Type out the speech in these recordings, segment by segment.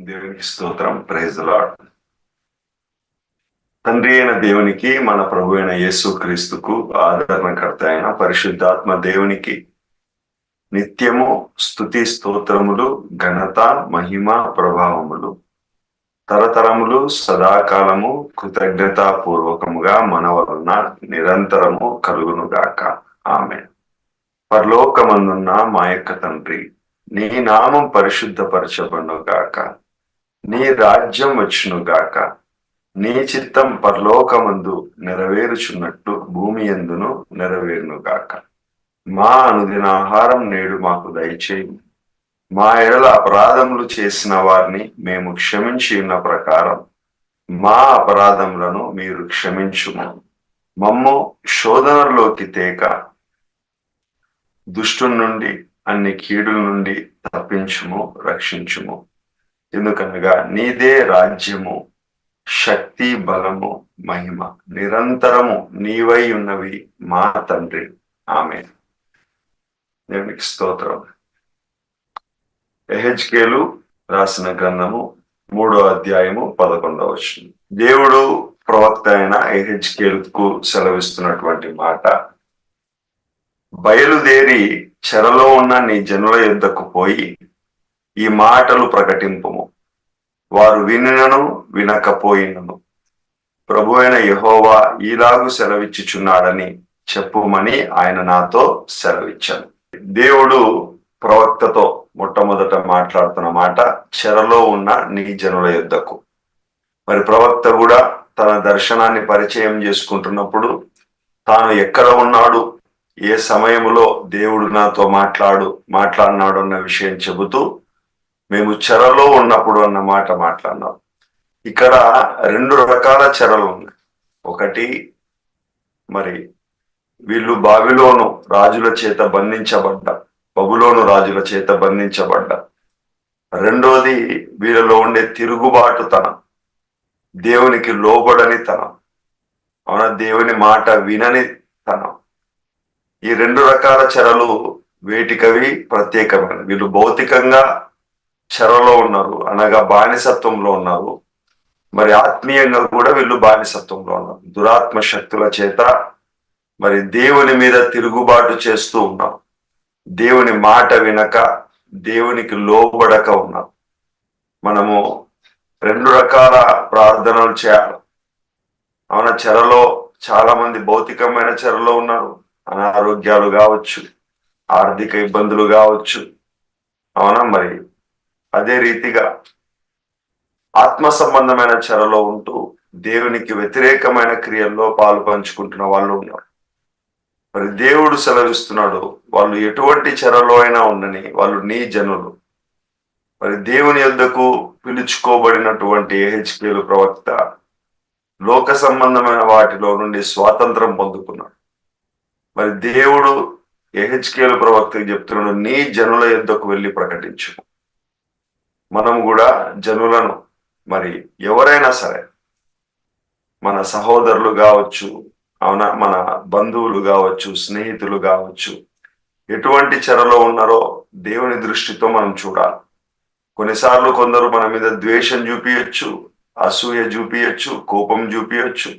దేవునికి స్తోత్రం. Praise lord తండ్రి అయిన దేవునికి మన ప్రభు అయిన యేసు క్రీస్తుకు ఆదరణకర్త అయిన పరిశుద్ధాత్మ దేవునికి నిత్యము స్తుతి స్తోత్రములు ఘనత మహిమ ప్రభావములు తరతరములు సదాకాలము కృతజ్ఞతాపూర్వకముగా మన వలన నిరంతరము కలుగునుగాక. ఆమె పరలోకమందున్న మా యొక్క తండ్రి నీ నామం పరిశుద్ధపరచబడును గాక నీ రాజ్యం వచ్చును గాక నీ చిత్తం పరలోకమందు నెరవేరుచున్నట్టు భూమి ఎందును నెరవేరును గాక మా అనుదిన ఆహారం నేడు మాకు దయచేయి. మా ఎడల అపరాధములు చేసిన వారిని మేము క్షమించి ఉన్న ప్రకారం మా అపరాధములను మీరు క్షమించుము. మమ్ము శోధనలోకి తేక. దుష్టు నుండి అన్ని కీడుల నుండి తప్పించుము రక్షించుము. ఎందుకనగా నీదే రాజ్యము శక్తి బలము మహిమ. నిరంతరము నీవై ఉన్నవి మా తండ్రి. ఆమె దేవునికి స్తోత్రం. ఎహెచ్కేలు రాసిన గ్రంథము మూడో అధ్యాయము పదకొండవ వచ్చింది దేవుడు ప్రవక్త అయిన ఎహెచ్కేలుకు సెలవిస్తున్నటువంటి మాట బయలుదేరి చెరలో ఉన్న నీ జనుల యుద్ధకు పోయి ఈ మాటలు ప్రకటింపము. వారు వినినను వినకపోయినను. ప్రభు అయిన యహోవా ఈలాగు సెలవిచ్చుచున్నాడని చెప్పుమని ఆయన నాతో సెలవిచ్చాను. దేవుడు ప్రవక్తతో మొట్టమొదట మాట్లాడుతున్న మాట చెరలో ఉన్న నీ జనుల యుద్ధకు మరి ప్రవక్త కూడా తన దర్శనాన్ని పరిచయం చేసుకుంటున్నప్పుడు తాను ఎక్కడ ఉన్నాడు ఏ సమయంలో దేవుడు నాతో మాట్లాడు మాట్లాడినాడు అన్న విషయం చెబుతూ మేము చెరలో ఉన్నప్పుడు అన్న మాట మాట్లాడినాం. ఇక్కడ రెండు రకాల చెరలు ఉన్నాయి. ఒకటి మరి వీళ్ళు బావిలోను రాజుల చేత బంధించబడ్డ బబులోను రాజుల చేత బంధించబడ్డ. రెండోది వీళ్ళలో ఉండే తిరుగుబాటుతనం దేవునికి లోబడని తనం. అవున? దేవుని మాట వినని తనం. ఈ రెండు రకాల చెరలు వేటికవి ప్రత్యేకమైన వీళ్ళు భౌతికంగా చెరలో ఉన్నారు అనగా బానిసత్వంలో ఉన్నారు. మరి ఆత్మీయంగా కూడా వీళ్ళు బానిసత్వంలో ఉన్నారు. దురాత్మ శక్తుల చేత మరి దేవుని మీద తిరుగుబాటు చేస్తూ ఉన్నాం దేవుని మాట వినక దేవునికి లోబడక ఉన్నాం మనము రెండు రకాల ప్రార్థనలు చేయాలి. అవున చెరలో చాలా మంది భౌతికమైన చెరలో ఉన్నారు. అనారోగ్యాలు కావచ్చు ఆర్థిక ఇబ్బందులు కావచ్చు. అవునా మరి అదే రీతిగా ఆత్మ సంబంధమైన చెరలో ఉంటూ దేవునికి వ్యతిరేకమైన క్రియల్లో పాలు పంచుకుంటున్న వాళ్ళు ఉన్నారు. మరి దేవుడు సెలవిస్తున్నాడు వాళ్ళు ఎటువంటి చెరలో అయినా ఉండని వాళ్ళు నీ జనులు. మరి దేవుని యొద్దకు పిలుచుకోబడినటువంటి ఏహెచ్కేలు ప్రవక్త లోక సంబంధమైన వాటిలో నుండి స్వాతంత్రం పొందుకున్నాడు. మరి దేవుడు ఏహెచ్కేలు ప్రవక్తకి చెప్తున్నాడు నీ జనుల యుద్ధకు వెళ్ళి ప్రకటించు. మనం కూడా జనులను మరి ఎవరైనా సరే మన సహోదరులు కావచ్చు అవునా మన బంధువులు కావచ్చు స్నేహితులు కావచ్చు ఎటువంటి చెరలో ఉన్నారో దేవుని దృష్టితో మనం చూడాలి. కొన్నిసార్లు కొందరు మన మీద ద్వేషం చూపించచ్చు అసూయ చూపించచ్చు కోపం చూపించచ్చు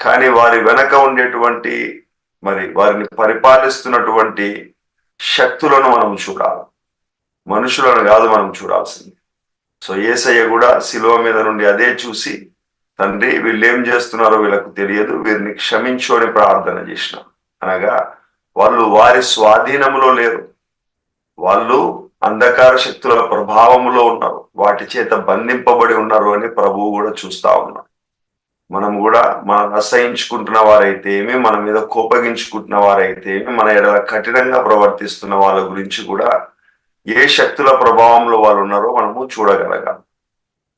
కానీ వారి వెనక ఉండేటువంటి మరి వారిని పరిపాలిస్తున్నటువంటి శక్తులను మనం చూడాలి. మనుషులను కాదు మనం చూడాల్సింది. సో ఏసయ్య కూడా శిలువ మీద నుండి అదే చూసి తండ్రి వీళ్ళు ఏం చేస్తున్నారో వీళ్ళకు తెలియదు వీరిని క్షమించు అని ప్రార్థన చేసిన. అనగా వాళ్ళు వారి స్వాధీనంలో లేరు. వాళ్ళు అంధకార శక్తుల ప్రభావంలో ఉన్నారు. వాటి చేత బంధింపబడి ఉన్నారు అని ప్రభువు కూడా చూస్తా ఉన్నారు మనం కూడా మనం అసహించుకుంటున్న వారైతే ఏమి మన మీద కోపగించుకుంటున్న వారైతే ఏమి మన ఎడల కఠినంగా ప్రవర్తిస్తున్న వాళ్ళ గురించి కూడా ఏ శక్తుల ప్రభావంలో వాళ్ళు ఉన్నారో మనము చూడగలగాలి.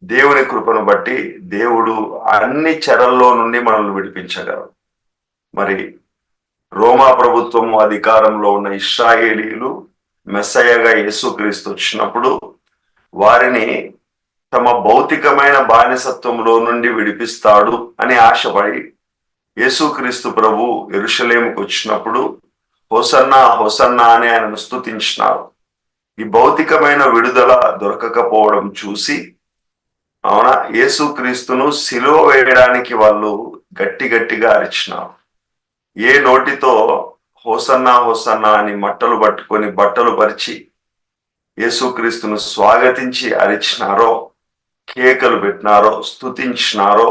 దేవుని కృపను బట్టి దేవుడు అన్ని చెరల్లో నుండి మనల్ని విడిపించగలరు మరి రోమా ప్రభుత్వం అధికారంలో ఉన్న ఇస్రాయేలీలు మెస్సయ్యగా యేసుక్రీస్తు వచ్చినప్పుడు వారిని తమ భౌతికమైన బానిసత్వంలో నుండి విడిపిస్తాడు అని ఆశపడి యేసుక్రీస్తు ప్రభు ఎరుషలేముకు వచ్చినప్పుడు హోసన్నా హోసన్నా అని ఆయనను స్తుతించినారు. ఈ భౌతికమైన విడుదల దొరకకపోవడం చూసి అవునా? యేసుక్రీస్తును సిలువ వేయడానికి వాళ్ళు గట్టి గట్టిగా అరిచినారు. ఏ నోటితో హోసన్నా హోసన్నా అని మట్టలు పట్టుకొని బట్టలు పరిచి యేసుక్రీస్తును స్వాగతించి అరిచినారో కేకలు పెట్టినారో స్తుతించినారో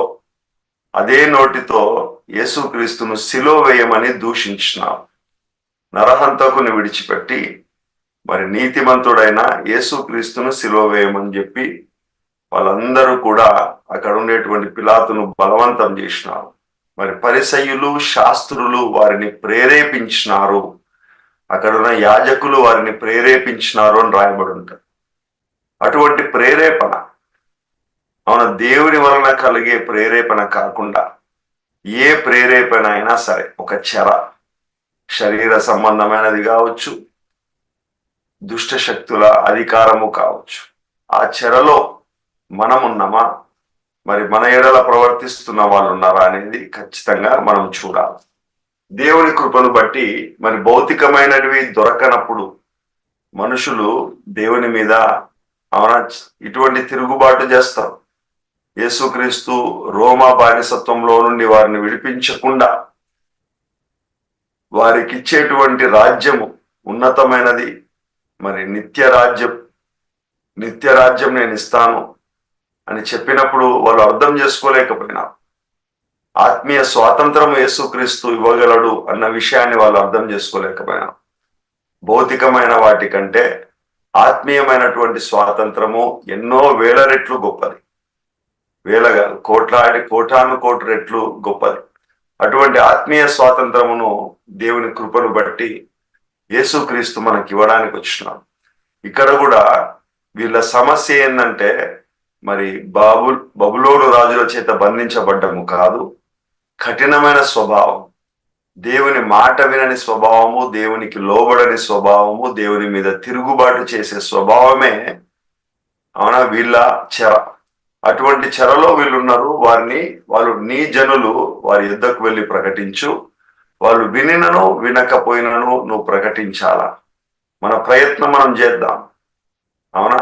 అదే నోటితో యేసుక్రీస్తును సిలో వేయమని దూషించినారు. నరహంతకుని విడిచిపెట్టి మరి నీతిమంతుడైన యేసుక్రీస్తును సిలువ వేయమని చెప్పి వాళ్ళందరూ కూడా అక్కడ ఉండేటువంటి పిలాతును బలవంతం చేసినారు. మరి పరిసయులు శాస్త్రులు వారిని ప్రేరేపించినారు. అక్కడున్న యాజకులు వారిని ప్రేరేపించినారు అని రాయబడి ఉంటారు అటువంటి ప్రేరేపణ అవున దేవుని వలన కలిగే ప్రేరేపణ కాకుండా ఏ ప్రేరేపణ అయినా సరే ఒక చెర శరీర సంబంధమైనది కావచ్చు దుష్ట శక్తుల అధికారము కావచ్చు. ఆ చెరలో మనమున్నామా? మరి మన ఎడల ప్రవర్తిస్తున్న వాళ్ళు ఉన్నారా అనేది ఖచ్చితంగా మనం చూడాలి. దేవుని కృపను బట్టి మరి భౌతికమైనవి దొరకనప్పుడు మనుషులు దేవుని మీద అవునా? ఇటువంటి తిరుగుబాటు చేస్తారు. యేసుక్రీస్తు రోమా బానిసత్వంలో నుండి వారిని విడిపించకుండా వారికి ఇచ్చేటువంటి రాజ్యము ఉన్నతమైనది మరి నిత్య రాజ్యం నిత్య రాజ్యం నేను ఇస్తాను అని చెప్పినప్పుడు వాళ్ళు అర్థం చేసుకోలేకపోయినా ఆత్మీయ స్వాతంత్రం యేసుక్రీస్తు ఇవ్వగలడు అన్న విషయాన్ని వాళ్ళు అర్థం చేసుకోలేకపోయినా భౌతికమైన వాటి కంటే ఆత్మీయమైనటువంటి స్వాతంత్రము ఎన్నో వేల రెట్లు గొప్పది. వేలగా కోట్లాడి కోటాను కోటి రెట్లు గొప్పది. అటువంటి ఆత్మీయ స్వాతంత్రమును దేవుని కృపను బట్టి యేసుక్రీస్తు మనకి ఇవ్వడానికి వచ్చినాడు ఇక్కడ కూడా వీళ్ళ సమస్య ఏంటంటే మరి బాబు బబులోను రాజుల చేత బంధించబడ్డము కాదు కఠినమైన స్వభావం. దేవుని మాట వినని స్వభావము దేవునికి లోబడని స్వభావము దేవుని మీద తిరుగుబాటు చేసే స్వభావమే అవునా? వీళ్ళ చెర. అటువంటి చెరలో వీళ్ళున్నారు వారిని వాళ్ళు నీ జనులు వారి యుద్ధకు వెళ్ళి ప్రకటించు వాళ్ళు వినినను వినకపోయినను నువ్వు ప్రకటించాలా? మన ప్రయత్నం మనం చేద్దాం. అవునా?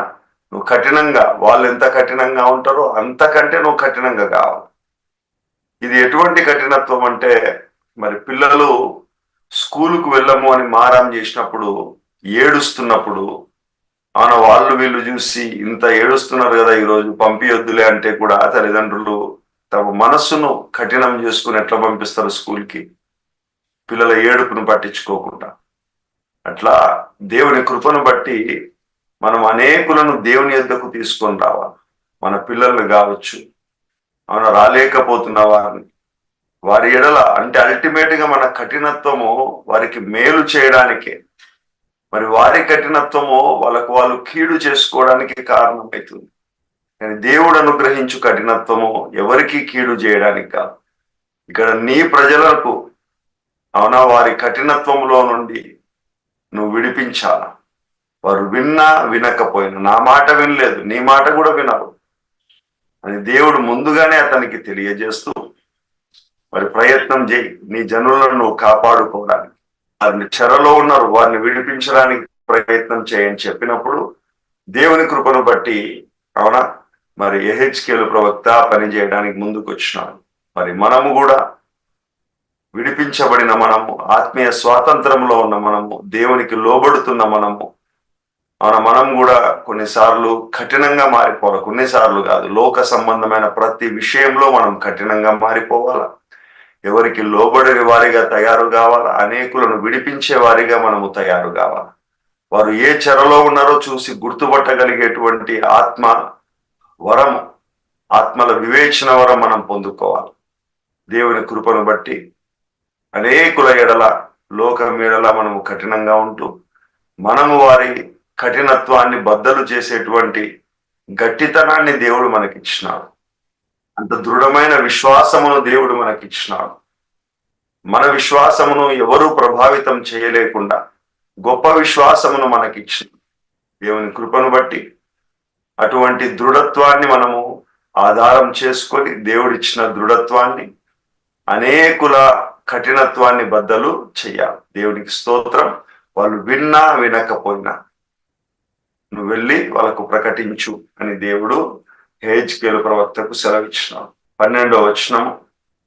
నువ్వు కఠినంగా వాళ్ళు ఎంత కఠినంగా ఉంటారో అంతకంటే నువ్వు కఠినంగా కావాలి. ఇది ఎటువంటి కఠినత్వం అంటే మరి పిల్లలు స్కూలుకు వెళ్ళము అని మారం చేసినప్పుడు ఏడుస్తున్నప్పుడు ఆయన వాళ్ళు వీళ్ళు చూసి ఇంత ఏడుస్తున్నారు కదా ఈరోజు పంపియొద్దులే అంటే కూడా తల్లిదండ్రులు తమ మనస్సును కఠినం చేసుకుని ఎట్లా పంపిస్తారు స్కూల్కి? పిల్లల ఏడుపును పట్టించుకోకుండా. అట్లా దేవుని కృపను బట్టి మనం అనేకులను దేవుని ఎద్దకు తీసుకొని రావాలి. మన పిల్లల్ని కావచ్చు మనం రాలేకపోతున్న వారిని. వారి ఎడల అంటే అల్టిమేట్గా మన కఠినత్వము వారికి మేలు చేయడానికే. మరి వారి కఠినత్వము వాళ్ళకు వాళ్ళు కీడు చేసుకోవడానికి కారణమవుతుంది కానీ దేవుడు అనుగ్రహించు కఠినత్వము ఎవరికి కీడు చేయడానికి కాదు. ఇక్కడ నీ ప్రజలకు అవునా వారి కఠినత్వంలో నుండి నువ్వు విడిపించాల? వారు విన్నా వినకపోయినా. నా మాట వినలేదు నీ మాట కూడా వినరు. అని దేవుడు ముందుగానే అతనికి తెలియజేస్తూ మరి ప్రయత్నం చేయి. నీ జనులను నువ్వు కాపాడుకోవడానికి. వారిని చెరలో ఉన్నారు. వారిని విడిపించడానికి ప్రయత్నం చేయని చెప్పినప్పుడు దేవుని కృపను బట్టి అవునా మరి ఎహెచ్కేలు ప్రవక్త పనిచేయడానికి ముందుకు వచ్చినాడు మరి మనము కూడా విడిపించబడిన మనము ఆత్మీయ స్వాతంత్రంలో ఉన్న మనము దేవునికి లోబడుతున్న మనము. మన మనం కూడా కొన్నిసార్లు కఠినంగా మారిపోవాలి. కొన్నిసార్లు కాదు లోక సంబంధమైన ప్రతి విషయంలో మనం కఠినంగా మారిపోవాలా? ఎవరికి లోబడని వారిగా తయారు కావాలా? అనేకులను విడిపించే వారిగా మనము తయారు కావాలి? వారు ఏ చెరలో ఉన్నారో చూసి గుర్తుపట్టగలిగేటువంటి ఆత్మ వరం ఆత్మల వివేచన వరం మనం పొందుకోవాలి. దేవుని కృపను బట్టి అనేకుల ఎడల లోకం ఎడల మనము కఠినంగా ఉంటూ మనము వారి కఠినత్వాన్ని బద్దలు చేసేటువంటి గట్టితనాన్ని దేవుడు మనకిచ్చినాడు. అంత దృఢమైన విశ్వాసమును దేవుడు మనకిచ్చినాడు. మన విశ్వాసమును ఎవరూ ప్రభావితం చేయలేకుండా గొప్ప విశ్వాసమును మనకిచ్చి దేవుని కృపను బట్టి అటువంటి దృఢత్వాన్ని మనము ఆధారం చేసుకొని దేవుడిచ్చిన దృఢత్వాన్ని అనేకుల కఠినత్వాన్ని బద్దలు చెయ్యాలి దేవునికి స్తోత్రం. వాళ్ళు విన్నా వినకపోయినా నువ్వు వెళ్ళి వాళ్ళకు ప్రకటించు అని దేవుడు హేజ్కేలు ప్రవక్తకు సెలవిచ్చినాడు. పన్నెండో వచనం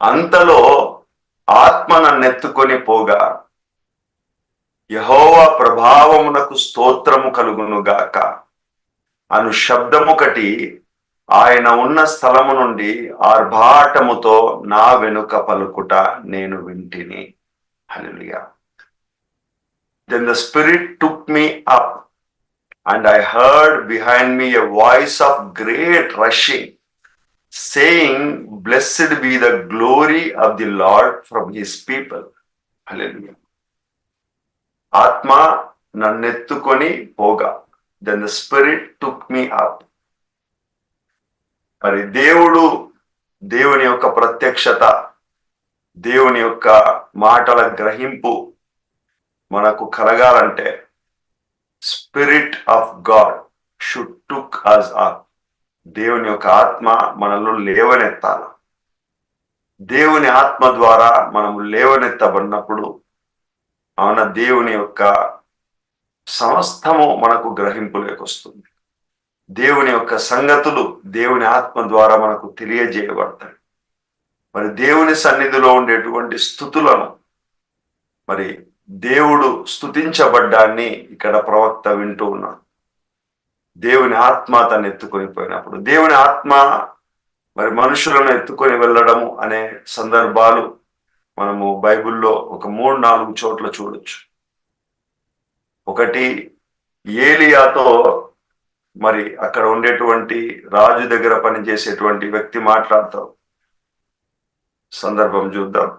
అంతలో ఆత్మ నన్నెత్తుకొని పోగా యహోవా ప్రభావమునకు స్తోత్రము కలుగును గాక అను శబ్దముకటి ఆయన ఉన్న స్థలము నుండి ఆర్భాటముతో నా వెనుక పలుకుట నేను వింటిని. Hallelujah then the spirit took me up and I heard behind me a voice of great rushing saying blessed be the glory of the Lord from his people hallelujah ఆత్మ నన్నెత్తుకొని పోగా then the spirit took me up మరి దేవుడు దేవుని యొక్క ప్రత్యక్షత దేవుని యొక్క మాటల గ్రహింపు మనకు కలగాలంటే spirit of God should took us up దేవుని యొక్క ఆత్మ మనలో లేవనెత్తాల. దేవుని ఆత్మ ద్వారా మనము లేవనెత్తబడినప్పుడు మన దేవుని యొక్క సమస్తము మనకు గ్రహింపులోకి వస్తుంది. దేవుని యొక్క సంగతులు దేవుని ఆత్మ ద్వారా మనకు తెలియజేయబడతాయి. మరి దేవుని సన్నిధిలో ఉండేటువంటి స్థుతులను మరి దేవుడు స్థుతించబడ్డాన్ని ఇక్కడ ప్రవక్త వింటూ ఉన్నాడు. దేవుని ఆత్మ తను ఎత్తుకొని పోయినప్పుడు దేవుని ఆత్మ మరి మనుషులను ఎత్తుకొని వెళ్ళడము అనే సందర్భాలు మనము బైబిల్లో ఒక మూడు నాలుగు చోట్ల చూడొచ్చు. ఒకటి ఏలియాతో మరి అక్కడ ఉండేటువంటి రాజు దగ్గర పనిచేసేటువంటి వ్యక్తి మాట్లాడతారు. సందర్భం చూద్దాం.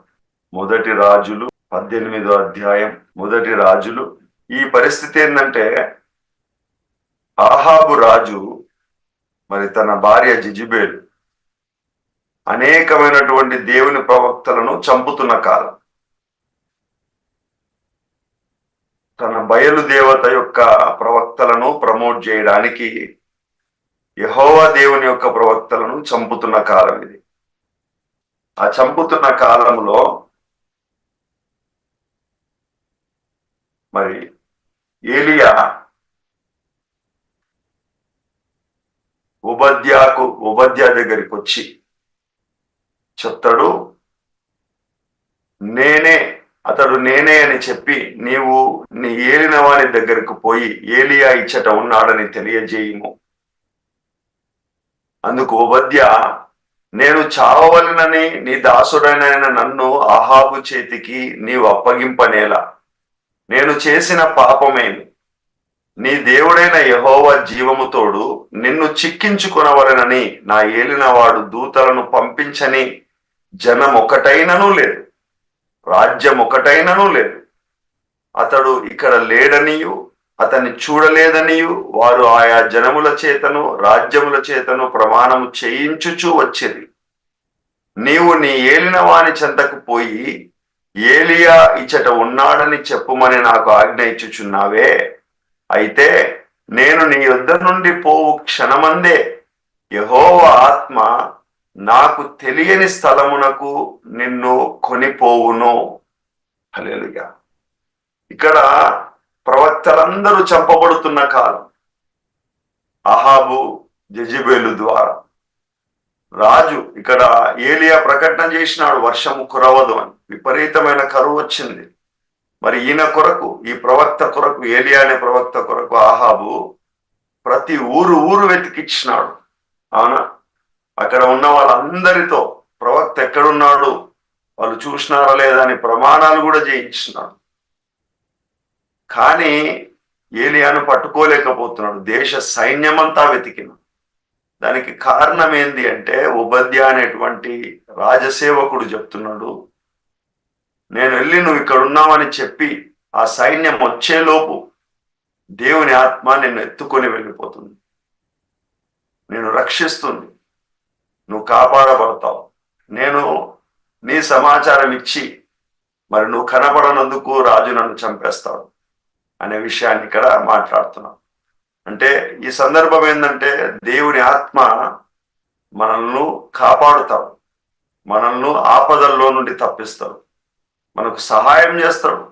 మొదటి రాజులు పద్దెనిమిదో అధ్యాయం మొదటి రాజులు. ఈ పరిస్థితి ఏంటంటే ఆహాబు రాజు మరి తన భార్య జిజిబేలు అనేకమైనటువంటి దేవుని ప్రవక్తలను చంపుతున్న కాలం. తన బయలు దేవత యొక్క ప్రవక్తలను ప్రమోట్ చేయడానికి యహోవా దేవుని యొక్క ప్రవక్తలను చంపుతున్న కాలం ఇది. ఆ చంపుతున్న కాలంలో మరి ఏలియా ఉపాధ్యాకు ఉపాధ్యా దగ్గరికి వచ్చి చెప్తాడు నేనే అతడు నేనే అని చెప్పి నీవు నీ ఏలిన వారి దగ్గరకు పోయి ఏలియా ఇచ్చట ఉన్నాడని తెలియజేయము. అందుకు ఉపద్య నేను చావవలనని నీ దాసుడైన నన్ను అహాబు చేతికి నీవు అప్పగింపనేలా. నేను చేసిన పాపమేమి? నీ దేవుడైన యహోవ జీవముతోడు నిన్ను చిక్కించుకొనవలనని నా ఏలినవాడు దూతలను పంపించని జనం ఒకటైనను లేదు. రాజ్యం ఒకటైనను లేదు. అతడు ఇక్కడ లేడనియు అతన్ని చూడలేదనియు వారు ఆయా జనముల చేతను రాజ్యముల చేతను ప్రమాణము చేయించుచూ వచ్చేది నీవు నీ ఏలిన వాని చెంతకు పోయి ఏలియా ఇచ్చట ఉన్నాడని చెప్పుమని నాకు ఆజ్ఞ ఇచ్చుచున్నావే. అయితే నేను నీ యుద్ధ నుండి పోవు క్షణమందే. యహోవ ఆత్మ నాకు తెలియని స్థలమునకు నిన్ను కొనిపోవును. హలేలుగా ఇక్కడ ప్రవక్తలందరూ చంపబడుతున్న కాలం. అహాబు జజిబేలు ద్వారా. రాజు ఇక్కడ ఏలియా ప్రకటన చేసినాడు వర్షము కురవదు అని. విపరీతమైన కరువు వచ్చింది. మరి ఈయన కొరకు ఈ ప్రవక్త కొరకు ఏలియా అనే ప్రవక్త కొరకు ఆహాబు ప్రతి ఊరు ఊరు వెతికిచ్చినాడు. అవునా? అక్కడ ఉన్న వాళ్ళందరితో ప్రవక్త ఎక్కడున్నాడు? వాళ్ళు చూసినారా లేదా అని ప్రమాణాలు కూడా చేయించినాడు. కానీ ఏలియాను పట్టుకోలేకపోతున్నాడు. దేశ సైన్యమంతా వెతికిన దానికి కారణం ఏంది అంటే ఉపాధ్య అనేటువంటి రాజసేవకుడు చెప్తున్నాడు నేను వెళ్ళి నువ్వు ఇక్కడ ఉన్నావని చెప్పి ఆ సైన్యం వచ్చేలోపు దేవుని ఆత్మ నిన్ను ఎత్తుకొని వెళ్ళిపోతుంది. నేను రక్షిస్తుంది. నువ్వు కాపాడబడతావు. నేను నీ సమాచారం ఇచ్చి మరి నువ్వు కనబడనందుకు రాజు నన్ను చంపేస్తాడు అనే విషయాన్ని ఇక్కడ మాట్లాడుతున్నాం. అంటే ఈ సందర్భం ఏంటంటే దేవుని ఆత్మ మనల్ని కాపాడుతాడు. మనల్ని ఆపదల్లో నుండి తప్పిస్తాడు. మనకు సహాయం చేస్తాడు.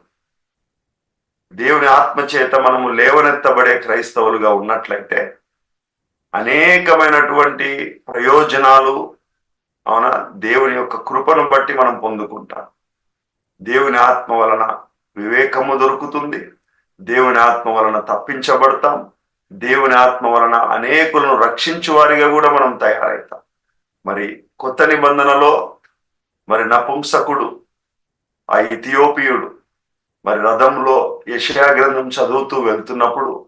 దేవుని ఆత్మ చేత మనము లేవనెత్తబడే క్రైస్తవులుగా ఉన్నట్లయితే అనేకమైనటువంటి ప్రయోజనాలు అవునా? దేవుని యొక్క కృపను బట్టి మనం పొందుకుంటాం. దేవుని ఆత్మ వలన వివేకము దొరుకుతుంది. దేవుని ఆత్మ వలన తప్పించబడతాం. దేవుని ఆత్మ వలన అనేకులను రక్షించు వారిగా కూడా మనం తయారవుతాం మరి కొత్త నిబంధనలో మరి నపుంసకుడు ఆ ఇథియోపియుడు మరి రథంలో యశయా గ్రంథం చదువుతూ వెళ్తున్నప్పుడు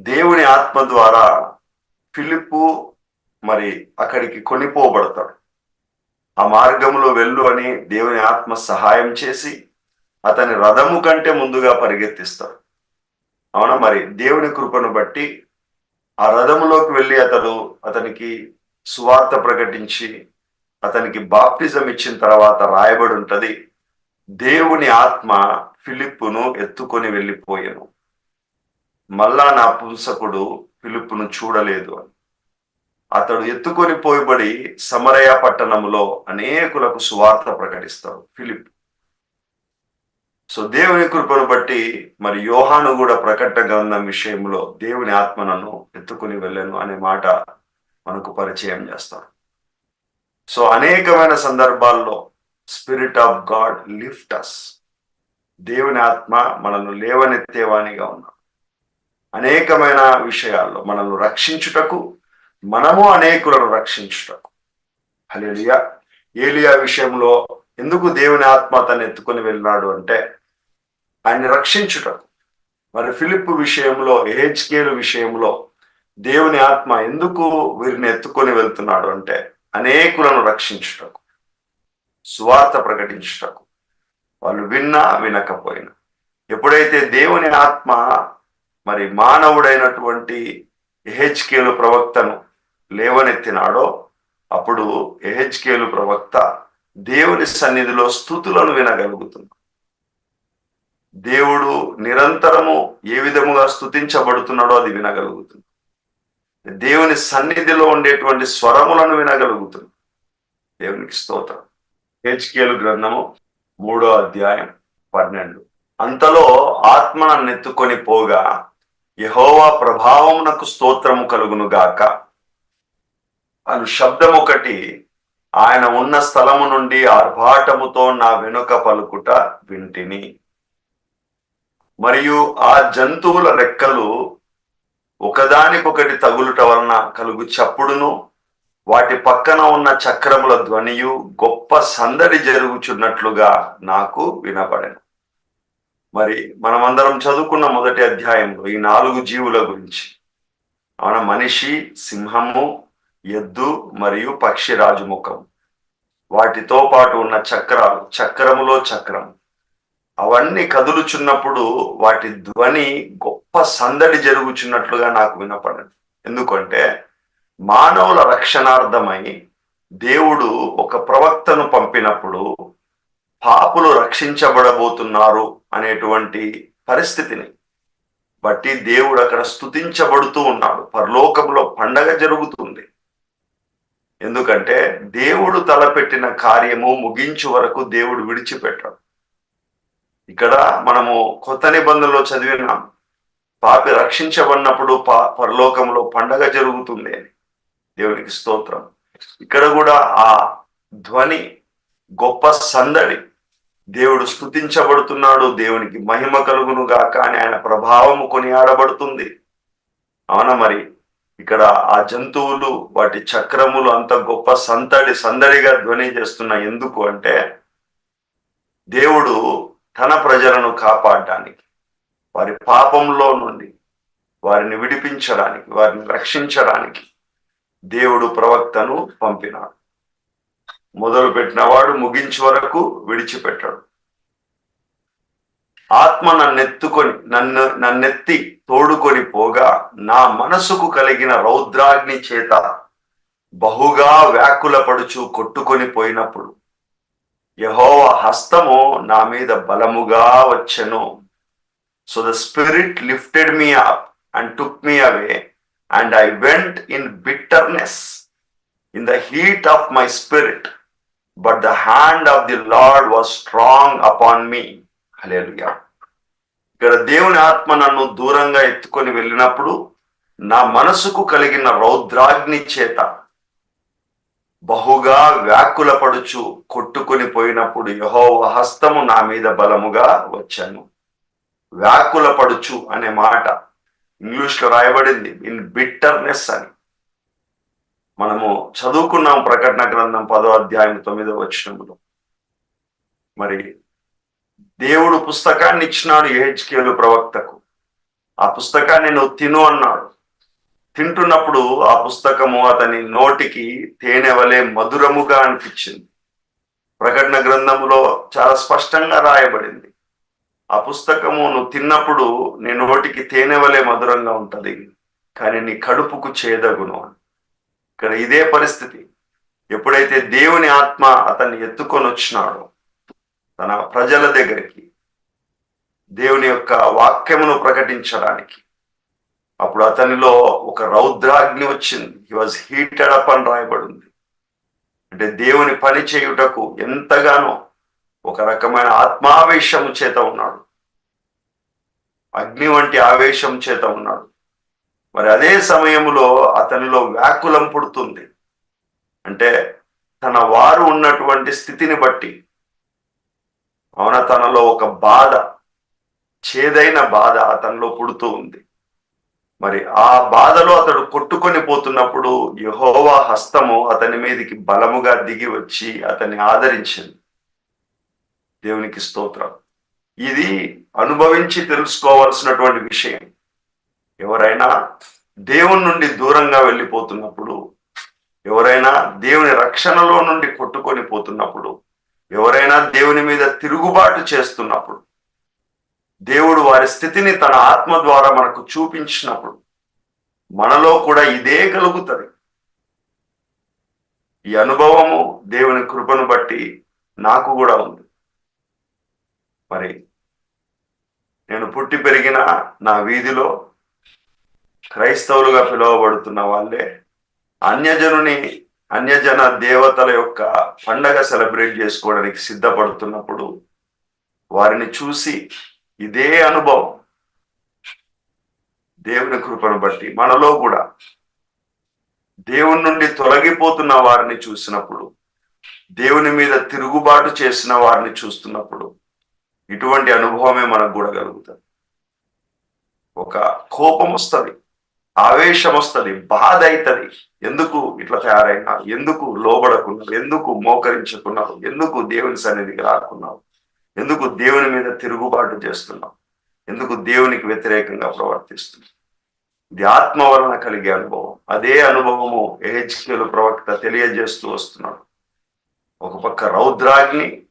దేవుని ఆత్మ ద్వారా ఫిలిప్పు మరి అక్కడికి కొనిపోబడతాడు. ఆ మార్గంలో వెళ్ళు అని దేవుని ఆత్మ సహాయం చేసి అతని రథము కంటే ముందుగా పరిగెత్తిస్తాడు. అవునా? మరి దేవుని కృపను బట్టి ఆ రథములోకి వెళ్ళి అతడు అతనికి సువార్త ప్రకటించి అతనికి బాప్టిజం ఇచ్చిన తర్వాత రాయబడి ఉంటది దేవుని ఆత్మ ఫిలిప్పును ఎత్తుకొని వెళ్ళిపోయాను. మళ్ళా నా పుంసకుడు పిలుపును చూడలేదు అని. అతడు ఎత్తుకొని పోయబడి సమరయ పట్టణంలో అనేకులకు సువార్త ప్రకటిస్తాడు ఫిలిప్ సో దేవుని కృపను బట్టి మరి యోహాను కూడా ప్రకటన గ్రంథం విషయంలో దేవుని ఆత్మ నన్ను ఎత్తుకుని వెళ్ళాను అనే మాట మనకు పరిచయం చేస్తారు సో అనేకమైన సందర్భాల్లో spirit of God lift us దేవుని ఆత్మ మనల్ని లేవనెత్తేవానిగా ఉన్నాడు. అనేకమైన విషయాల్లో మనల్ని రక్షించుటకు మనము అనేకులను రక్షించుటకు. హలేలియా ఏలియా విషయంలో ఎందుకు దేవుని ఆత్మ తను ఎత్తుకొని వెళ్ళినాడు అంటే ఆయన్ని రక్షించుటకు. మరి ఫిలిప్ విషయంలో ఏహెచ్కేలు విషయంలో దేవుని ఆత్మ ఎందుకు వీరిని ఎత్తుకొని వెళ్తున్నాడు అంటే అనేకులను రక్షించుటకు స్వార్థ ప్రకటించుటకు. వాళ్ళు విన్నా వినకపోయినా. ఎప్పుడైతే దేవుని ఆత్మ మరి మానవుడైనటువంటి ఎహెచ్కేలు ప్రవక్తను లేవనెత్తినాడో అప్పుడు ఎహెచ్కేలు ప్రవక్త దేవుని సన్నిధిలో స్థుతులను వినగలుగుతుంది దేవుడు నిరంతరము ఏ విధముగా స్థుతించబడుతున్నాడో అది వినగలుగుతుంది దేవుని సన్నిధిలో ఉండేటువంటి స్వరములను వినగలుగుతుంది దేవునికి స్తోత్రం. హెచ్కేలు గ్రంథము మూడో అధ్యాయం పన్నెండు. అంతలో ఆత్మ నన్నెత్తుకొని పోగా యహోవా ప్రభావమునకు స్తోత్రము కలుగును గాక. అను శబ్దం ఒకటి ఆయన ఉన్న స్థలము నుండి ఆర్భాటముతో నా వెనుక పలుకుట వింటిని. మరియు ఆ జంతువుల రెక్కలు ఒకదానికొకటి తగులుట వలన కలుగు చప్పుడును వాటి పక్కన ఉన్న చక్రముల ధ్వనియు గొప్ప సందడి జరుగుచున్నట్లుగా నాకు వినపడను మరి మనమందరం చదువుకున్న మొదటి అధ్యాయంలో ఈ నాలుగు జీవుల గురించి. అవున? మనిషి సింహము ఎద్దు మరియు పక్షి రాజుముఖం. వాటితో పాటు ఉన్న చక్రాలు చక్రములో చక్రం. అవన్నీ కదులుచున్నప్పుడు వాటి ధ్వని గొప్ప సందడి జరుగుచున్నట్లుగా నాకు వినపడదు. ఎందుకంటే మానవుల రక్షణార్థమై దేవుడు ఒక ప్రవక్తను పంపినప్పుడు పాపులు రక్షించబడబోతున్నారు అనేటువంటి పరిస్థితిని బట్టి దేవుడు అక్కడ స్థుతించబడుతూ ఉన్నాడు. పరలోకంలో పండగ జరుగుతుంది. ఎందుకంటే దేవుడు తలపెట్టిన కార్యము ముగించు వరకు దేవుడు విడిచిపెట్టాడు. ఇక్కడ మనము కొత్త నిబంధనలో చదివినాం పాపి రక్షించబడినప్పుడు పా పరలోకంలో పండగ జరుగుతుంది అని. దేవునికి స్తోత్రం. ఇక్కడ కూడా ఆ ధ్వని గొప్ప సందడి దేవుడు స్థుతించబడుతున్నాడు దేవునికి మహిమ కలుగును గాక అని ఆయన ప్రభావము కొనియాడబడుతుంది. అవునా మరి? ఇక్కడ ఆ జంతువులు వాటి చక్రములు అంత గొప్ప సందడి సందడిగా ధ్వని చేస్తున్న ఎందుకు అంటే దేవుడు తన ప్రజలను కాపాడడానికి వారి పాపంలో నుండి వారిని విడిపించడానికి వారిని రక్షించడానికి దేవుడు ప్రవక్తను పంపినాడు. మొదలు పెట్టినవాడు ముగించి వరకు విడిచిపెట్టాడు. ఆత్మ నన్నెత్తుకొని నన్ను నన్నెత్తి తోడుకొని పోగా నా మనసుకు కలిగిన రౌద్రాగ్ని చేత బహుగా వ్యాకులపడుచు కొట్టుకొని పోయినప్పుడు యహోవ హస్తము నా మీద బలముగా వచ్చెను. So the spirit lifted me up and took me away and I went in bitterness in the heat of my spirit but the hand of the Lord was strong upon me hallelujah ఇక్కడ దేవుని ఆత్మ నన్ను దూరంగా ఎత్తుకొని వెళ్ళినప్పుడు నా మనసుకు కలిగిన రౌద్రాగ్ని చేత బహుగా వ్యాకుల పడుచు కొట్టుకొని పోయినప్పుడు యహో హస్తము నా మీద బలముగా వచ్చాను. వ్యాకులపడుచు అనే మాట ఇంగ్లీష్లో రాయబడింది. ఇన్ బిట్టర్నెస్ అని. మనము చదువుకున్నాం ప్రకటన గ్రంథం పదో అధ్యాయం తొమ్మిదో వచ్చినములో మరి దేవుడు పుస్తకాన్ని ఇచ్చినాడు ఏహెచ్కేలు ప్రవక్తకు. ఆ పుస్తకాన్ని నువ్వు తిను అన్నాడు. తింటున్నప్పుడు ఆ పుస్తకము అతని నోటికి తేనె వలె మధురముగా అనిపించింది. ప్రకటన గ్రంథంలో చాలా స్పష్టంగా రాయబడింది. ఆ పుస్తకము నువ్వు తిన్నప్పుడు నీ నోటికి తేనె వలె మధురంగా ఉంటుంది. కానీ నీ కడుపుకు చేదగును అని ఇక్కడ ఇదే పరిస్థితి. ఎప్పుడైతే దేవుని ఆత్మ అతన్ని ఎత్తుకొని వచ్చినాడో తన ప్రజల దగ్గరికి దేవుని యొక్క వాక్యమును ప్రకటించడానికి అప్పుడు అతనిలో ఒక రౌద్రాగ్ని వచ్చింది. హీ వాజ్ హీటెడ్ అప్ అని రాయబడింది. అంటే దేవుని పని చేయుటకు ఎంతగానో ఒక రకమైన ఆత్మావేశము చేత ఉన్నాడు. అగ్ని వంటి ఆవేశం చేత ఉన్నాడు. మరి అదే సమయంలో అతనిలో వ్యాకులం పుడుతుంది. అంటే తన వారు ఉన్నటువంటి స్థితిని బట్టి. అవున తనలో ఒక బాధ చేదైన బాధ అతనిలో పుడుతూ ఉంది. మరి ఆ బాధలో అతడు కొట్టుకొని పోతున్నప్పుడు యహోవా హస్తము అతని మీదకి బలముగా దిగి వచ్చి అతన్ని ఆదరించింది. దేవునికి స్తోత్రం. ఇది అనుభవించి తెలుసుకోవాల్సినటువంటి విషయం. ఎవరైనా దేవుని నుండి దూరంగా వెళ్ళిపోతున్నప్పుడు ఎవరైనా దేవుని రక్షణలో నుండి కొట్టుకొని పోతున్నప్పుడు ఎవరైనా దేవుని మీద తిరుగుబాటు చేస్తున్నప్పుడు దేవుడు వారి స్థితిని తన ఆత్మ ద్వారా మనకు చూపించినప్పుడు మనలో కూడా ఇదే కలుగుతుంది. ఈ అనుభవము దేవుని కృపను బట్టి నాకు కూడా ఉంది. మరి నేను పుట్టి పెరిగిన నా వీధిలో క్రైస్తవులుగా పిలువబడుతున్న వాళ్ళే అన్యజనుని అన్యజన దేవతల యొక్క పండగ సెలబ్రేట్ చేసుకోవడానికి సిద్ధపడుతున్నప్పుడు వారిని చూసి ఇదే అనుభవం. దేవుని కృపను బట్టి మనలో కూడా దేవుని నుండి తొలగిపోతున్న వారిని చూసినప్పుడు దేవుని మీద తిరుగుబాటు చేసిన వారిని చూస్తున్నప్పుడు ఇటువంటి అనుభవమే మనకు కూడా కలుగుతుంది. ఒక కోపం వస్తుంది. ఆవేశం వస్తుంది బాధ అవుతుంది ఎందుకు ఇట్లా తయారైనావు ఎందుకు లోబడకున్నావు? ఎందుకు మోకరించుకున్నావు? ఎందుకు దేవుని సన్నిధికి రాకున్నావు? ఎందుకు దేవుని మీద తిరుగుబాటు చేస్తున్నావు? ఎందుకు దేవునికి వ్యతిరేకంగా ప్రవర్తిస్తున్నావు? ఇది ఆత్మ వలన కలిగే అనుభవం. అదే అనుభవము ఏహెచ్కేలు ప్రవక్త తెలియజేస్తూ వస్తున్నాడు. ఒక పక్క రౌద్రాగ్ని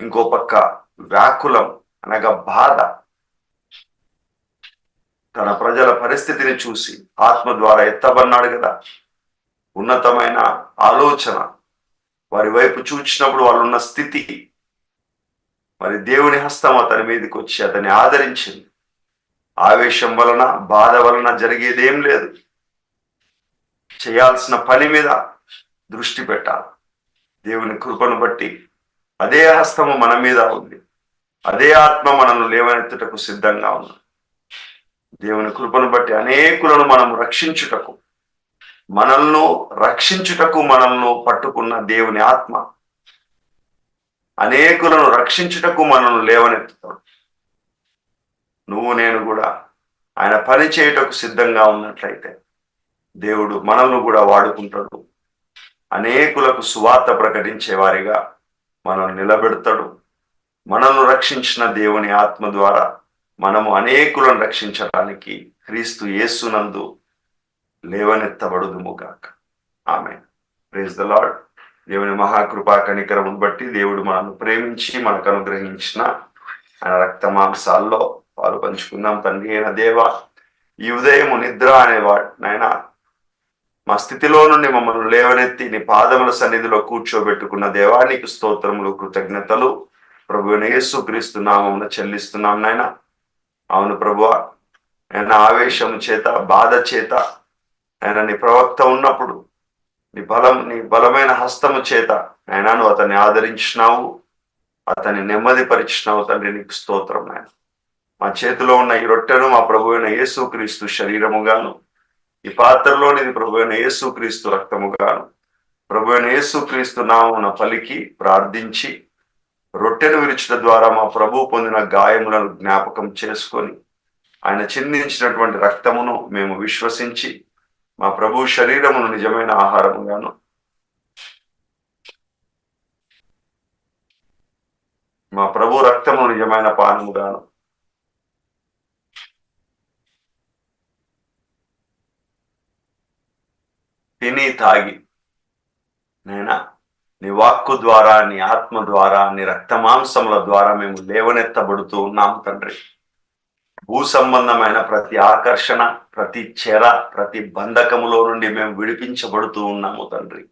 ఇంకో పక్క వ్యాకులం అనగా బాధ. తన ప్రజల పరిస్థితిని చూసి ఆత్మ ద్వారా ఎత్తబన్నాడు కదా. ఉన్నతమైన ఆలోచన. వారి వైపు చూచినప్పుడు వాళ్ళు ఉన్న స్థితి. మరి దేవుని హస్తం అతని మీదకి వచ్చి అతన్ని ఆదరించింది. ఆవేశం వలన బాధ వలన జరిగేదేం లేదు. చేయాల్సిన పని మీద దృష్టి పెట్టాలి. దేవుని కృపను బట్టి అదే హస్తము మన మీద ఉంది. అదే ఆత్మ మనల్ని లేవనెత్తుటకు సిద్ధంగా ఉంది. దేవుని కృపను బట్టి అనేకులను మనం రక్షించుటకు మనల్ని రక్షించుటకు మనల్ని పట్టుకున్న దేవుని ఆత్మ. అనేకులను రక్షించుటకు మనల్ని లేవనెత్తుతాడు. నువ్వు నేను కూడా ఆయన పని చేయుటకు సిద్ధంగా ఉన్నట్లయితే దేవుడు మనల్ని కూడా వాడుకుంటాడు. అనేకులకు సువార్త ప్రకటించే వారిగా మనల్ని నిలబెడతాడు. మనల్ని రక్షించిన దేవుని ఆత్మ ద్వారా మనము అనేకులను రక్షించడానికి క్రీస్తు యేసునందు లేవనెత్తబడుదుముగాక ఆమె ప్రేజ్ ద లాడ్ దేవుని మహాకృపా కనికరమును బట్టి దేవుడు మనల్ని ప్రేమించి మనకు అనుగ్రహించిన ఆయన రక్త మాంసాల్లో పాలు పంచుకుందాం తండ్రి అయిన దేవ. ఈ ఉదయము నిద్ర అనేవాడు నాయన మా స్థితిలో నుండి మమ్మల్ని లేవనెత్తి నీ పాదముల సన్నిధిలో కూర్చోబెట్టుకున్న దేవానికి స్తోత్రములు కృతజ్ఞతలు. ప్రభు యేసు క్రీస్తు నామమున చెల్లిస్తున్నాం నాయనా. అవును ప్రభు. ఆయన ఆవేశం చేత బాధ చేత ఆయన నీ ప్రవక్త ఉన్నప్పుడు నీ బలం నీ బలమైన హస్తము చేత ఆయన నువ్వు అతన్ని ఆదరించినావు అతన్ని నెమ్మదిపరిచినావు తండ్రి నీకు స్తోత్రం నాయన. మా చేతిలో ఉన్న ఈ రొట్టెను మా ప్రభు అయిన యేసుక్రీస్తు శరీరముగాను ఈ పాత్రలోనిది ప్రభు అయిన యేసుక్రీస్తు రక్తముగాను ప్రభు అయిన యేసుక్రీస్తు నామున పలికి ప్రార్థించి రొట్టెను విరిచడం ద్వారా మా ప్రభు పొందిన గాయములను జ్ఞాపకం చేసుకొని ఆయన చిందించినటువంటి రక్తమును మేము విశ్వసించి మా ప్రభు శరీరమును నిజమైన ఆహారముగాను మా ప్రభు రక్తము నిజమైన పానముగాను తిని తాగి నేనా నీ వాక్కు ద్వారా నీ ఆత్మ ద్వారా నీ రక్తమాంసముల ద్వారా మేము లేవనెత్తబడుతూ ఉన్నాం తండ్రి. భూ సంబంధమైన ప్రతి ఆకర్షణ ప్రతి చెర ప్రతి బంధకములో నుండి మేము విడిపించబడుతూ ఉన్నాము తండ్రి.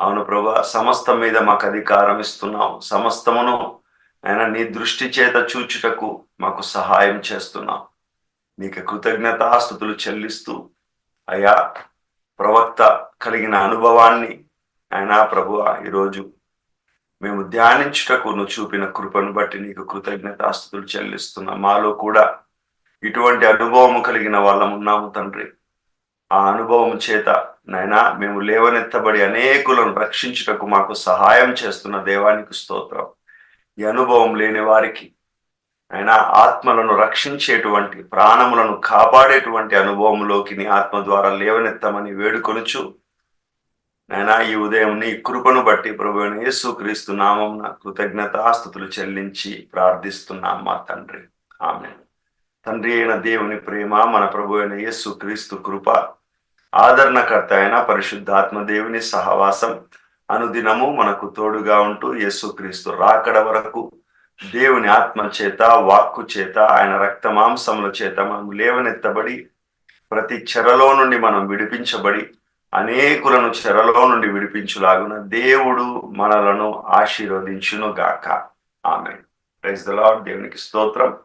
అవును ప్రభా సమస్తం మీద మాకు అధికారం ఇస్తున్నావు. సమస్తమును ఆయన నీ దృష్టి చేత చూచుటకు మాకు సహాయం చేస్తున్నాం నీకు కృతజ్ఞతాస్థుతులు చెల్లిస్తూ అయా ప్రవక్త కలిగిన అనుభవాన్ని ఆయన ప్రభు ఈరోజు మేము ధ్యానించుటకు నువ్వు చూపిన కృపను బట్టి నీకు కృతజ్ఞతాస్తుతులు చెల్లిస్తున్నాం. మాలో కూడా ఇటువంటి అనుభవం కలిగిన వాళ్ళం ఉన్నాము తండ్రి. ఆ అనుభవం చేత నైనా మేము లేవనెత్తబడి అనేకులను రక్షించుటకు మాకు సహాయం చేస్తున్న దేవానికి స్తోత్రం. ఈ అనుభవం లేని వారికి అయినా ఆత్మలను రక్షించేటువంటి ప్రాణములను కాపాడేటువంటి అనుభవంలోకి నీ ఆత్మ ద్వారా లేవనెత్తమని వేడుకొనుచు నైనా ఈ ఉదయం నీ కృపను బట్టి ప్రభు యేసు క్రీస్తు నామం కృతజ్ఞతాస్థుతులు చెల్లించి ప్రార్థిస్తున్నాం మా తండ్రి. ఆమె తండ్రి అయిన దేవుని ప్రేమ మన ప్రభు అయిన యేసు క్రీస్తు కృప ఆదరణకర్త అయిన పరిశుద్ధాత్మ దేవుని సహవాసం అనుదినము మనకు తోడుగా ఉంటూ యేసుక్రీస్తు రాకడ వరకు దేవుని ఆత్మ చేత వాక్కు చేత ఆయన రక్త మాంసముల చేత మనం లేవనెత్తబడి ప్రతి చెరలో నుండి మనం విడిపించబడి అనేకులను చెరలో నుండి విడిపించులాగున దేవుడు మనలను ఆశీర్వదించును గాక ఆమె ప్రైజ్ ద లాడ్ దేవునికి స్తోత్రం.